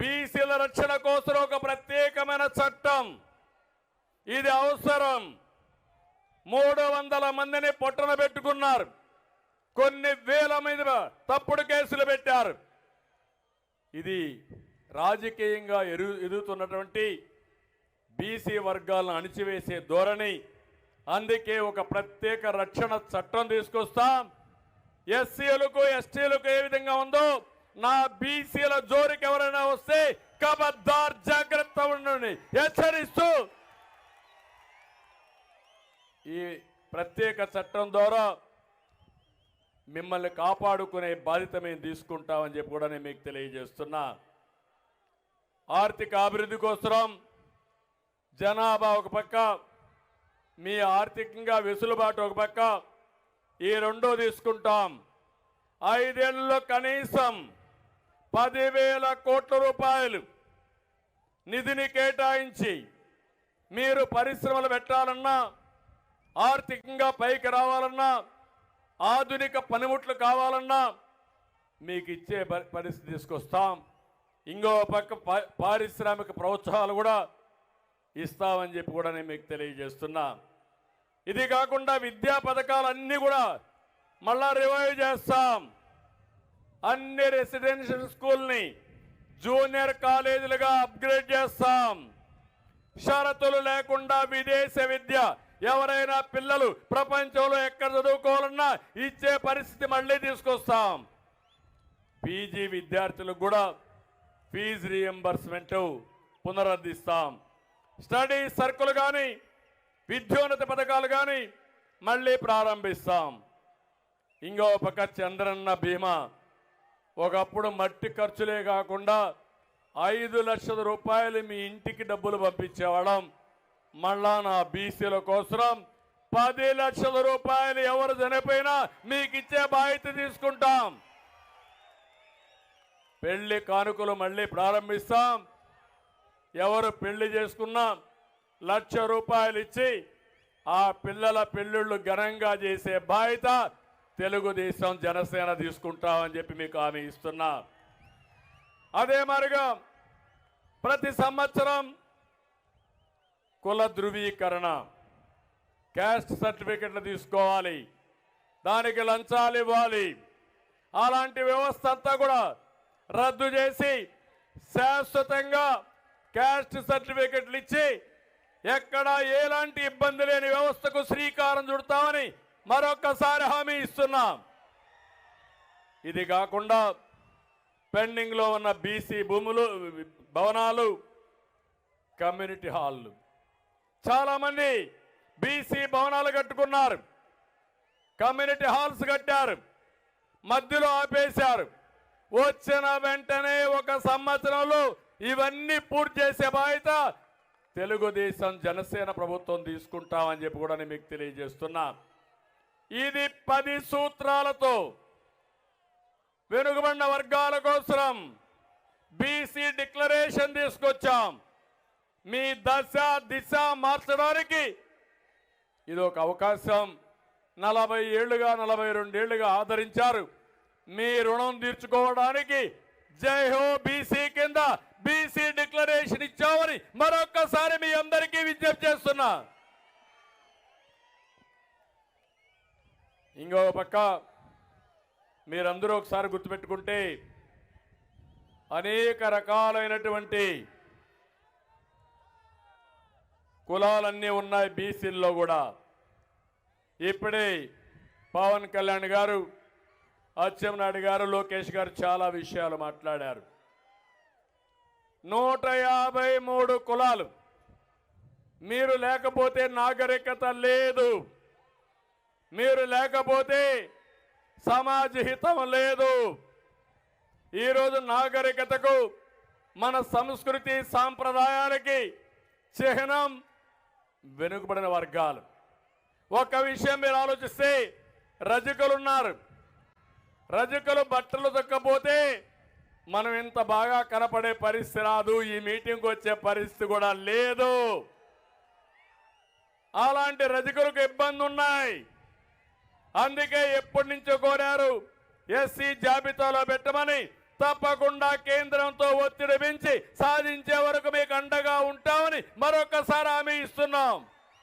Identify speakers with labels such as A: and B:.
A: బీసీల రక్షణ కోసం ఒక ప్రత్యేకమైన చట్టం. ఇది అవసరం. మూడు వందల మందిని పొట్టన పెట్టుకున్నారు. కొన్ని వేల మంది తప్పుడు కేసులు పెట్టారు. ఇది రాజకీయంగా ఎరు ఎదుగుతున్నటువంటి బీసీ వర్గాలను అణిచివేసే ధోరణి. అందుకే ఒక ప్రత్యేక రక్షణ చట్టం తీసుకొస్తాం. ఎస్సీలకు ఎస్టీలకు ఏ విధంగా ఉందో నా బీసీల జోరికి ఎవరైనా వస్తే కబద్దార్ జాగ్రత్త ఉండండి. హెచ్చరిస్తూ. ఈ ప్రత్యేక చట్టం ద్వారా మిమ్మల్ని కాపాడుకునే బాధ్యత మేము తీసుకుంటామని చెప్పి కూడా నేను మీకు తెలియజేస్తున్నా. ఆర్థిక అభివృద్ధి కోసం జనాభా ఒక పక్క మీ ఆర్థికంగా వెసులుబాటు ఒక పక్క ఈ రెండో తీసుకుంటాం. ఐదేళ్ళలో కనీసం పదివేల కోట్ల రూపాయలు నిధిని కేటాయించి మీరు పరిశ్రమలు పెట్టాలన్నా ఆర్థికంగా పైకి రావాలన్నా ఆధునిక పనిముట్లు కావాలన్నా మీకు ఇచ్చే పరిస్థితి తీసుకొస్తాం. ఇంకో పక్క పారిశ్రామిక ప్రోత్సాహాలు కూడా ఇస్తామని చెప్పి కూడా నేను మీకు తెలియజేస్తున్నా. ఇది కాకుండా విద్యా పథకాలన్నీ కూడా మళ్ళా రివైవ్ చేస్తాం. అన్ని రెసిడెన్షియల్ స్కూల్ని జూనియర్ కాలేజీలుగా అప్గ్రేడ్ చేస్తాం. షరతులు లేకుండా విదేశ విద్య ఎవరైనా పిల్లలు ప్రపంచంలో ఎక్కడ చదువుకోవాలన్నా ఇచ్చే పరిస్థితి మళ్ళీ తీసుకొస్తాం. పీజీ విద్యార్థులకు కూడా ఫీజు రియంబర్స్మెంట్ పునరుద్ధిస్తాం స్టడీ సర్కులు కానీ విద్యోన్నత పథకాలు కానీ మళ్ళీ ప్రారంభిస్తాం. ఇంకో పక్క చంద్రన్న బీమా ఒకప్పుడు మట్టి ఖర్చులే కాకుండా ఐదు లక్షల రూపాయలు మీ ఇంటికి డబ్బులు పంపించేవాళ్ళం. మళ్ళా నా బీసీల కోసం పది లక్షల రూపాయలు ఎవరు చనిపోయినా మీకు ఇచ్చే బాధ్యత తీసుకుంటాం. పెళ్ళి కానుకలు మళ్ళీ ప్రారంభిస్తాం. ఎవరు పెళ్ళి చేసుకున్నా లక్ష రూపాయలు ఇచ్చి ఆ పిల్లల పెళ్ళిళ్ళు ఘనంగా చేసే బాధ్యత తెలుగుదేశం జనసేన తీసుకుంటామని చెప్పి మీకు హామీ ఇస్తున్నా. అదే మరిగా ప్రతి సంవత్సరం కుల ధృవీకరణ క్యాస్ట్ సర్టిఫికెట్లు తీసుకోవాలి దానికి లంచాలు ఇవ్వాలి. అలాంటి వ్యవస్థ అంతా కూడా రద్దు చేసి శాశ్వతంగా క్యాస్ట్ సర్టిఫికెట్లు ఇచ్చి ఎక్కడ ఎలాంటి ఇబ్బంది లేని వ్యవస్థకు శ్రీకారం చుడతామని మరొక్కసారి హామీ ఇస్తున్నాం. ఇది కాకుండా పెండింగ్లో ఉన్న బీసీ భూములు భవనాలు కమ్యూనిటీ హాళ్ళు చాలామంది బీసీ భవనాలు కట్టుకున్నారు. కమ్యూనిటీ హాల్స్ కట్టారు. మధ్యలో ఆపేశారు. వచ్చిన వెంటనే ఒక సంవత్సరంలో ఇవన్నీ పూర్తి చేసే బాధ్యత తెలుగుదేశం జనసేన ప్రభుత్వం తీసుకుంటామని చెప్పి కూడా నేను మీకు తెలియజేస్తున్నా. ఇది పది సూత్రాలతో వెనుకబడిన వర్గాల కోసం బీసీ డిక్లరేషన్ తీసుకొచ్చాం. మీ దశ దిశ మార్చడానికి ఇది ఒక అవకాశం. నలభై ఏళ్ళుగా నలభై రెండేళ్ళుగా ఆదరించారు. మీ రుణం తీర్చుకోవడానికి జై హో బీసీ కింద బీసీ డిక్లరేషన్ ఇచ్చామని మరొక్కసారి మీ అందరికీ విజ్ఞప్తి చేస్తున్నా. ఇంకొక పక్క మీరందరూ ఒకసారి గుర్తుపెట్టుకుంటే అనేక రకాలైనటువంటి కులాలన్నీ ఉన్నాయి బీసీల్లో కూడా. ఇప్పుడే పవన్ కళ్యాణ్ గారు అచ్చెంనాయుడు గారు లోకేష్ గారు చాలా విషయాలు మాట్లాడారు. నూట యాభై మూడు కులాలు. మీరు లేకపోతే నాగరికత లేదు. మీరు లేకపోతే సమాజ హితం లేదు ఈరోజు నాగరికతకు మన సంస్కృతి సాంప్రదాయాలకి చిహ్నం వెనుకబడిన వర్గాలు. ఒక విషయం మీరు ఆలోచిస్తే రజకులు ఉన్నారు రజకులు బట్టలు దొక్కపోతే మనం ఇంత బాగా కనపడే పరిస్థితి రాదు. ఈ మీటింగ్కి వచ్చే పరిస్థితి కూడా లేదు. అలాంటి రజకులకు ఇబ్బంది ఉన్నాయి అందుకే ఎప్పటి నుంచో కోరారు ఎస్సీ జాబితాలో పెట్టమని తప్పకుండా కేంద్రంతో ఒత్తిడి పెంచి సాధించే వరకు మీకు అండగా ఉంటామని మరొకసారి హామీ ఇస్తున్నాం.